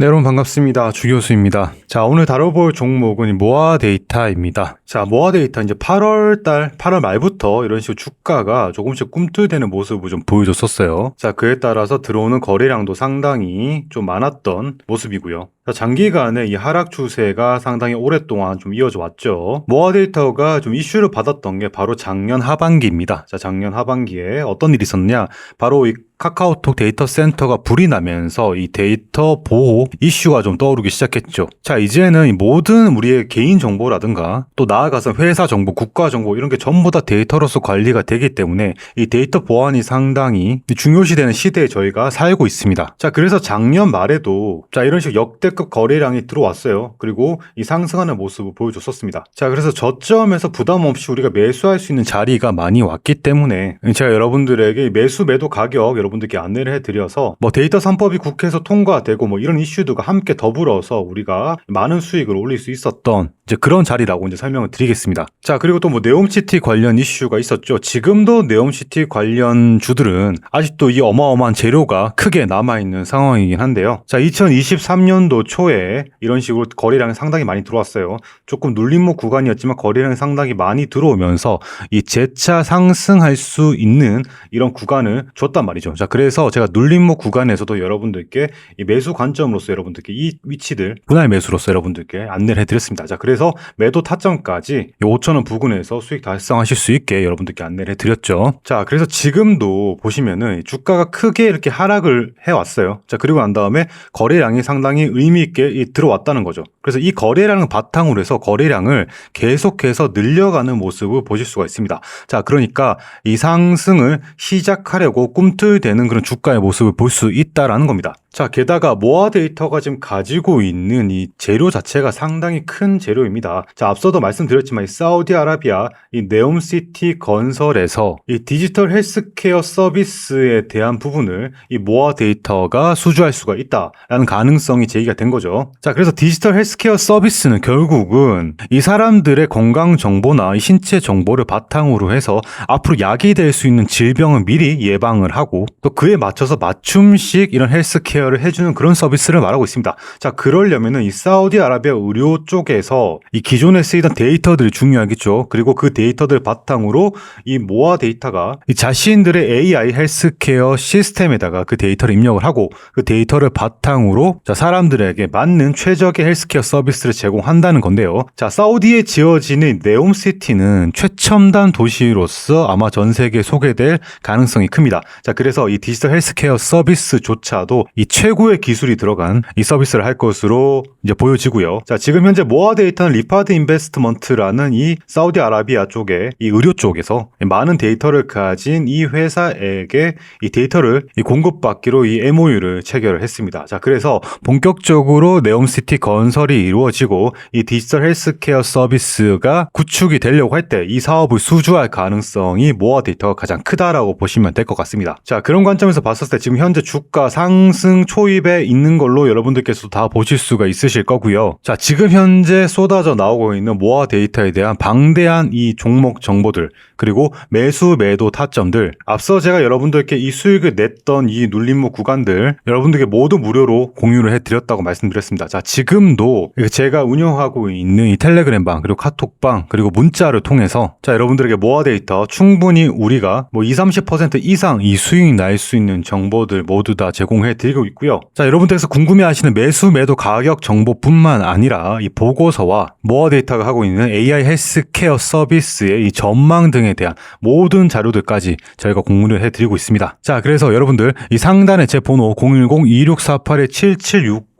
네, 여러분 반갑습니다. 주 교수입니다. 자, 오늘 다뤄볼 종목은 모아 데이터입니다. 자, 모아 데이터 이제 8월 달, 8월 말부터 이런 식으로 주가가 조금씩 꿈틀대는 모습을 좀 보여줬었어요. 자, 그에 따라서 들어오는 거래량도 상당히 좀 많았던 모습이고요. 자, 장기간의 이 하락 추세가 상당히 오랫동안 좀 이어져 왔죠. 모아 데이터가 좀 이슈를 받았던 게 바로 작년 하반기입니다. 자, 작년 하반기에 어떤 일이 있었냐? 바로 이 카카오톡 데이터 센터가 불이 나면서 이 데이터 보호 이슈가 좀 떠오르기 시작했죠. 자, 이제는 이 모든 우리의 개인 정보라든가 또 나아가서 회사 정보, 국가 정보 이런 게 전부 다 데이터로서 관리가 되기 때문에 이 데이터 보안이 상당히 중요시되는 시대에 저희가 살고 있습니다. 자, 그래서 작년 말에도 자, 이런 식으로 역대급 거래량이 들어왔어요. 그리고 이 상승하는 모습을 보여줬었습니다. 자, 그래서 저점에서 부담 없이 우리가 매수할 수 있는 자리가 많이 왔기 때문에 제가 여러분들에게 매수 매도 가격 여러분 들께 안내를 해드려서 뭐 데이터 3법이 국회에서 통과되고 뭐 이런 이슈들과 함께 더불어서 우리가 많은 수익을 올릴 수 있었던 이제 그런 자리라고 이제 설명을 드리겠습니다. 자, 그리고 또 뭐 네옴시티 관련 이슈가 있었죠. 지금도 네옴시티 관련 주들은 아직도 이 어마어마한 재료가 크게 남아있는 상황이긴 한데요. 자, 2023년도 초에 이런 식으로 거래량이 상당히 많이 들어왔어요. 조금 눌림목 구간이었지만 거래량이 상당히 많이 들어오면서 이 재차 상승할 수 있는 이런 구간을 줬단 말이죠. 자, 그래서 제가 눌림목 구간에서도 여러분들께 이 매수 관점으로서 여러분들께 이 위치들 분할 매수로서 여러분들께 안내를 해드렸습니다. 자, 그래서 매도 타점까지 5천원 부근에서 수익 달성하실 수 있게 여러분들께 안내를 해드렸죠. 자, 그래서 지금도 보시면은 주가가 크게 이렇게 하락을 해왔어요. 자, 그리고 난 다음에 거래량이 상당히 의미 있게 들어왔다는 거죠. 그래서 이 거래량을 바탕으로 해서 거래량을 계속해서 늘려가는 모습을 보실 수가 있습니다. 자, 그러니까 이 상승을 시작하려고 꿈틀대 는 그런 주가의 모습을 볼 수 있다라는 겁니다. 자, 게다가 모아 데이터가 지금 가지고 있는 이 재료 자체가 상당히 큰 재료입니다. 자, 앞서도 말씀드렸지만 이 사우디아라비아 이 네옴시티 건설에서 이 디지털 헬스케어 서비스에 대한 부분을 이 모아 데이터가 수주할 수가 있다라는 가능성이 제기가 된 거죠. 자, 그래서 디지털 헬스케어 서비스는 결국은 이 사람들의 건강 정보나 이 신체 정보를 바탕으로 해서 앞으로 약이 될 수 있는 질병을 미리 예방을 하고 또 그에 맞춰서 맞춤식 이런 헬스케어 케어를 해주는 그런 서비스를 말하고 있습니다. 자, 그러려면은 이 사우디아라비아 의료 쪽에서 이 기존에 쓰이던 데이터들이 중요하겠죠. 그리고 그 데이터들 바탕으로 이 모아 데이터가 이 자신들의 AI 헬스케어 시스템에다가 그 데이터를 입력을 하고 그 데이터를 바탕으로 자, 사람들에게 맞는 최적의 헬스케어 서비스를 제공한다는 건데요. 자, 사우디에 지어지는 네옴시티는 최첨단 도시로서 아마 전 세계에 소개될 가능성이 큽니다. 자, 그래서 이 디지털 헬스케어 서비스조차도 이 최고의 기술이 들어간 이 서비스를 할 것으로 이제 보여지고요. 자, 지금 현재 모아 데이터는 리파드 인베스트먼트라는 이 사우디아라비아 쪽에 이 의료 쪽에서 많은 데이터를 가진 이 회사에게 이 데이터를 이 공급받기로 이 MOU를 체결을 했습니다. 자, 그래서 본격적으로 네옴시티 건설이 이루어지고 이 디지털 헬스케어 서비스가 구축이 되려고 할 때 이 사업을 수주할 가능성이 모아 데이터가 가장 크다라고 보시면 될 것 같습니다. 자, 그런 관점에서 봤을 때 지금 현재 주가 상승 초입에 있는 걸로 여러분들께서도 다 보실 수가 있으실 거고요. 자, 지금 현재 쏟아져 나오고 있는 모아 데이터에 대한 방대한 이 종목 정보들 그리고 매수 매도 타점들 앞서 제가 여러분들께 이 수익을 냈던 이 눌림목 구간들 여러분들께 모두 무료로 공유를 해드렸다고 말씀드렸습니다. 자, 지금도 제가 운영하고 있는 이 텔레그램 방 그리고 카톡방 그리고 문자를 통해서 자, 여러분들에게 모아 데이터 충분히 우리가 뭐 20, 30% 이상 이 수익 날 수 있는 정보들 모두 다 제공해 드리고 있고요. 자, 여러분들께서 궁금해 하시는 매수 매도 가격 정보뿐만 아니라 이 보고서와 모아 데이터가 하고 있는 AI 헬스케어 서비스의 이 전망 등에 대한 모든 자료들까지 저희가 공유를 해 드리고 있습니다. 자, 그래서 여러분들 이 상단에 제 번호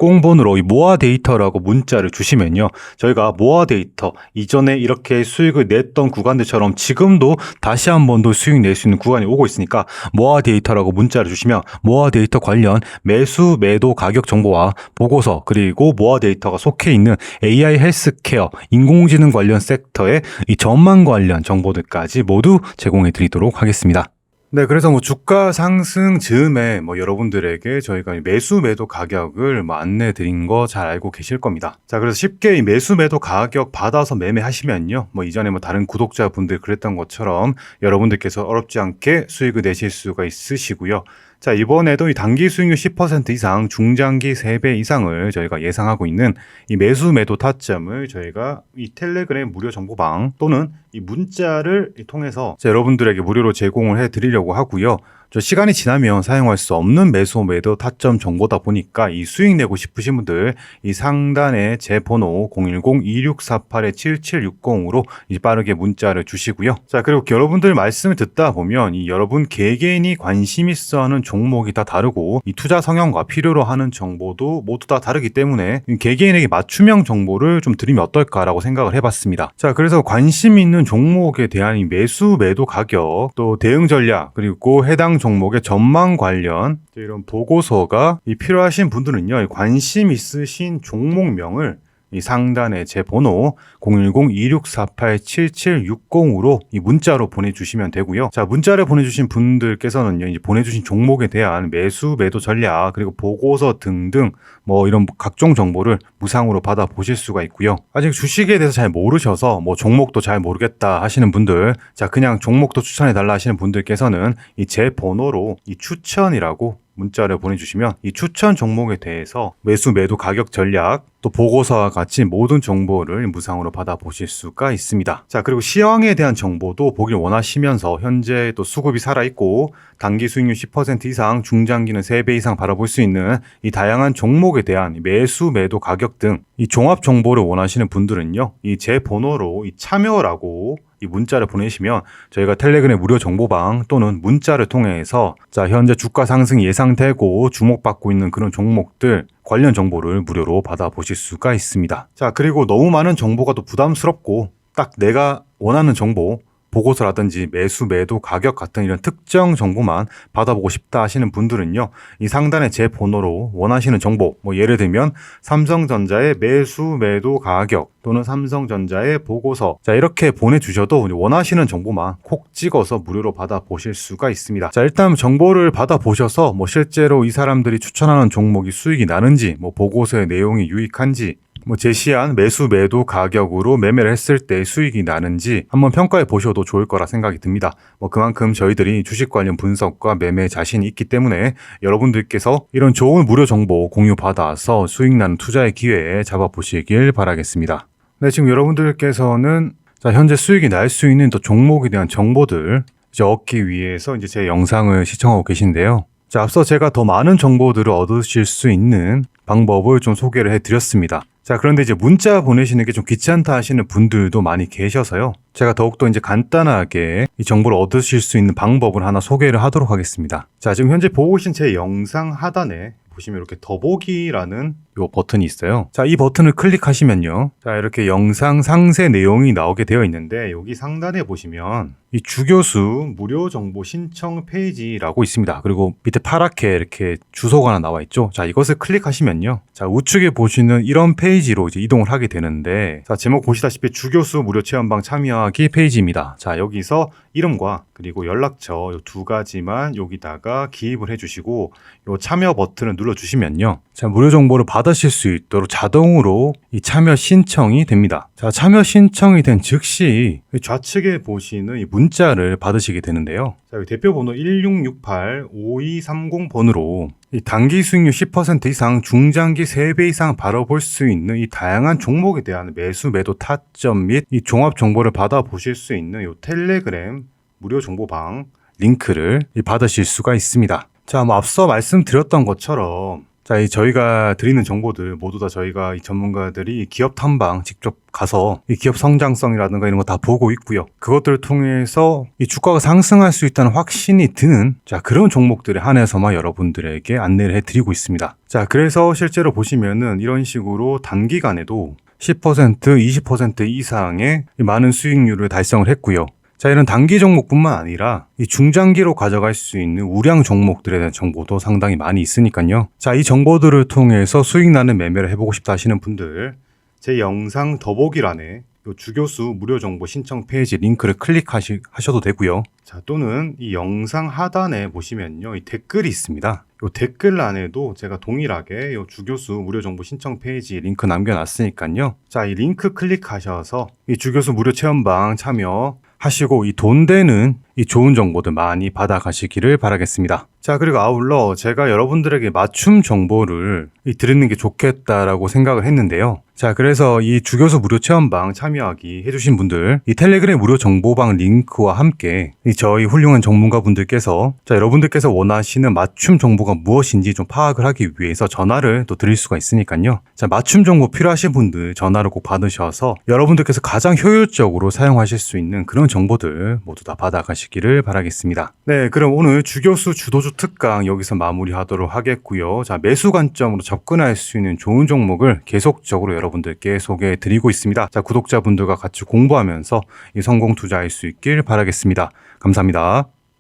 010-2648-7760번으로 이 모아 데이터라고 문자를 주시면요. 저희가 모아 데이터 이전에 이렇게 수익을 냈던 구간들처럼 지금도 다시 한 번 더 수익 낼 수 있는 구간이 오고 있으니까 모아 데이터라고 문자를 주시면 모아 데이터 관련 매수 매도 가격 정보와 보고서 그리고 모아 데이터가 속해 있는 AI 헬스케어 인공지능 관련 섹터의 이 전망 관련 정보들까지 모두 제공해 드리도록 하겠습니다. 네, 그래서 뭐 주가 상승 즈음에 뭐 여러분들에게 저희가 매수 매도 가격을 뭐 안내 드린 거 잘 알고 계실 겁니다. 자, 그래서 쉽게 이 매수 매도 가격 받아서 매매하시면요. 뭐 이전에 뭐 다른 구독자분들 그랬던 것처럼 여러분들께서 어렵지 않게 수익을 내실 수가 있으시고요. 자, 이번에도 이 단기 수익률 10% 이상, 중장기 3배 이상을 저희가 예상하고 있는 이 매수 매도 타점을 저희가 이 텔레그램 무료 정보방 또는 이 문자를 통해서 자, 여러분들에게 무료로 제공을 해 드리려고 하고요. 저 시간이 지나면 사용할 수 없는 매수 매도 타점 정보다 보니까 이 수익 내고 싶으신 분들 이 상단에 제 번호 010-2648-7760으로 이 빠르게 문자를 주시고요. 자 그리고 여러분들 말씀을 듣다 보면 이 여러분 개개인이 관심 있어 하는 종목이 다 다르고 이 투자 성향과 필요로 하는 정보도 모두 다 다르기 때문에 이 개개인에게 맞춤형 정보를 좀 드리면 어떨까라고 생각을 해봤습니다. 자 그래서 관심 있는 종목에 대한 이 매수 매도 가격 또 대응 전략 그리고 해당 종목의 전망 관련 이런 보고서가 이 필요하신 분들은요 이 관심 있으신 종목명을 이 상단에 제 번호 010-2648-7760으로 이 문자로 보내주시면 되고요. 자, 문자를 보내주신 분들께서는요, 이제 보내주신 종목에 대한 매수, 매도 전략, 그리고 보고서 등등 뭐 이런 각종 정보를 무상으로 받아 보실 수가 있고요. 아직 주식에 대해서 잘 모르셔서 뭐 종목도 잘 모르겠다 하시는 분들, 자, 그냥 종목도 추천해 달라 하시는 분들께서는 이 제 번호로 이 추천이라고 문자를 보내주시면 이 추천 종목에 대해서 매수 매도 가격 전략 또 보고서와 같이 모든 정보를 무상으로 받아보실 수가 있습니다. 자 그리고 시황에 대한 정보도 보길 원하시면서 현재 또 수급이 살아있고 단기 수익률 10% 이상 중장기는 3배 이상 바라볼 수 있는 이 다양한 종목에 대한 매수 매도 가격 등 이 종합 정보를 원하시는 분들은요 이 제 번호로 이 참여라고 이 문자를 보내시면 저희가 텔레그램 무료 정보방 또는 문자를 통해서 자 현재 주가 상승이 예상되고 주목받고 있는 그런 종목들 관련 정보를 무료로 받아보실 수가 있습니다. 자 그리고 너무 많은 정보가 또 부담스럽고 딱 내가 원하는 정보 보고서라든지 매수, 매도, 가격 같은 이런 특정 정보만 받아보고 싶다 하시는 분들은요, 이 상단에 제 번호로 원하시는 정보, 뭐 예를 들면 삼성전자의 매수, 매도, 가격 또는 삼성전자의 보고서, 자, 이렇게 보내주셔도 원하시는 정보만 콕 찍어서 무료로 받아보실 수가 있습니다. 자, 일단 정보를 받아보셔서 뭐 실제로 이 사람들이 추천하는 종목이 수익이 나는지, 뭐 보고서의 내용이 유익한지, 뭐 제시한 매수 매도 가격으로 매매를 했을 때 수익이 나는지 한번 평가해 보셔도 좋을 거라 생각이 듭니다. 뭐 그만큼 저희들이 주식 관련 분석과 매매 자신이 있기 때문에 여러분들께서 이런 좋은 무료 정보 공유 받아서 수익 나는 투자의 기회에 잡아 보시길 바라겠습니다. 네, 지금 여러분들께서는 자, 현재 수익이 날 수 있는 또 종목에 대한 정보들 이제 얻기 위해서 이제 제 영상을 시청하고 계신데요. 자, 앞서 제가 더 많은 정보들을 얻으실 수 있는 방법을 좀 소개를 해드렸습니다. 자, 그런데 이제 문자 보내시는 게 좀 귀찮다 하시는 분들도 많이 계셔서요. 제가 더욱더 이제 간단하게 이 정보를 얻으실 수 있는 방법을 하나 소개를 하도록 하겠습니다. 자, 지금 현재 보고 계신 제 영상 하단에 보시면 이렇게 더보기라는 요 버튼이 있어요. 자, 이 버튼을 클릭하시면요. 자, 이렇게 영상 상세 내용이 나오게 되어 있는데 여기 상단에 보시면 이 주교수 무료 정보 신청 페이지라고 있습니다. 그리고 밑에 파랗게 이렇게 주소가 하나 나와 있죠. 자, 이것을 클릭하시면요. 자, 우측에 보시는 이런 페이지로 이제 이동을 하게 되는데 자, 제목 보시다시피 주교수 무료 체험방 참여하기 페이지입니다. 자, 여기서 이름과 그리고 연락처 두 가지만 여기다가 기입을 해주시고 요 참여 버튼을 눌러주시면요. 자, 무료 정보를 받으실 수 있도록 자동으로 이 참여 신청이 됩니다. 자, 참여 신청이 된 즉시 좌측에 보시는 이 문자를 받으시게 되는데요. 자, 대표 번호 1668-5230 번으로 이 단기 수익률 10% 이상, 중장기 3배 이상 바라볼 수 있는 이 다양한 종목에 대한 매수, 매도 타점 및 이 종합 정보를 받아보실 수 있는 이 텔레그램 무료 정보방 링크를 받으실 수가 있습니다. 자, 뭐 앞서 말씀드렸던 것처럼 자, 이 저희가 드리는 정보들 모두 다 저희가 이 전문가들이 기업 탐방 직접 가서 이 기업 성장성이라든가 이런 거 다 보고 있고요. 그것들을 통해서 이 주가가 상승할 수 있다는 확신이 드는 자, 그런 종목들에 한해서만 여러분들에게 안내를 해 드리고 있습니다. 자, 그래서 실제로 보시면은 이런 식으로 단기간에도 10%, 20% 이상의 많은 수익률을 달성을 했고요. 자, 이런 단기 종목뿐만 아니라 이 중장기로 가져갈 수 있는 우량 종목들에 대한 정보도 상당히 많이 있으니까요. 자, 이 정보들을 통해서 수익 나는 매매를 해보고 싶다 하시는 분들, 제 영상 더보기란에 요 주교수 무료 정보 신청 페이지 링크를 클릭하셔도 되고요. 자, 또는 이 영상 하단에 보시면요. 이 댓글이 있습니다. 요 댓글란에도 제가 동일하게 요 주교수 무료 정보 신청 페이지 링크 남겨놨으니까요. 자, 이 링크 클릭하셔서 이 주교수 무료 체험방 참여 하시고 이 돈 되는 이 좋은 정보들 많이 받아가시기를 바라겠습니다. 자, 그리고 아울러 제가 여러분들에게 맞춤 정보를 이 드리는 게 좋겠다라고 생각을 했는데요. 자, 그래서 이 주교수 무료 체험방 참여하기 해주신 분들, 이 텔레그램 무료 정보방 링크와 함께 이 저희 훌륭한 전문가 분들께서 자, 여러분들께서 원하시는 맞춤 정보가 무엇인지 좀 파악을 하기 위해서 전화를 또 드릴 수가 있으니까요. 자, 맞춤 정보 필요하신 분들 전화를 꼭 받으셔서 여러분들께서 가장 효율적으로 사용하실 수 있는 그런 정보들 모두 다 받아가시기를 바라겠습니다. 네, 그럼 오늘 주교수 주도주 특강 여기서 마무리하도록 하겠고요. 자, 매수 관점으로 접근할 수 있는 좋은 종목을 계속적으로 여러분들께 소개해 드리고 있습니다. 자, 구독자분들과 같이 공부하면서 이 성공 투자할 수 있길 바라겠습니다. 감사합니다.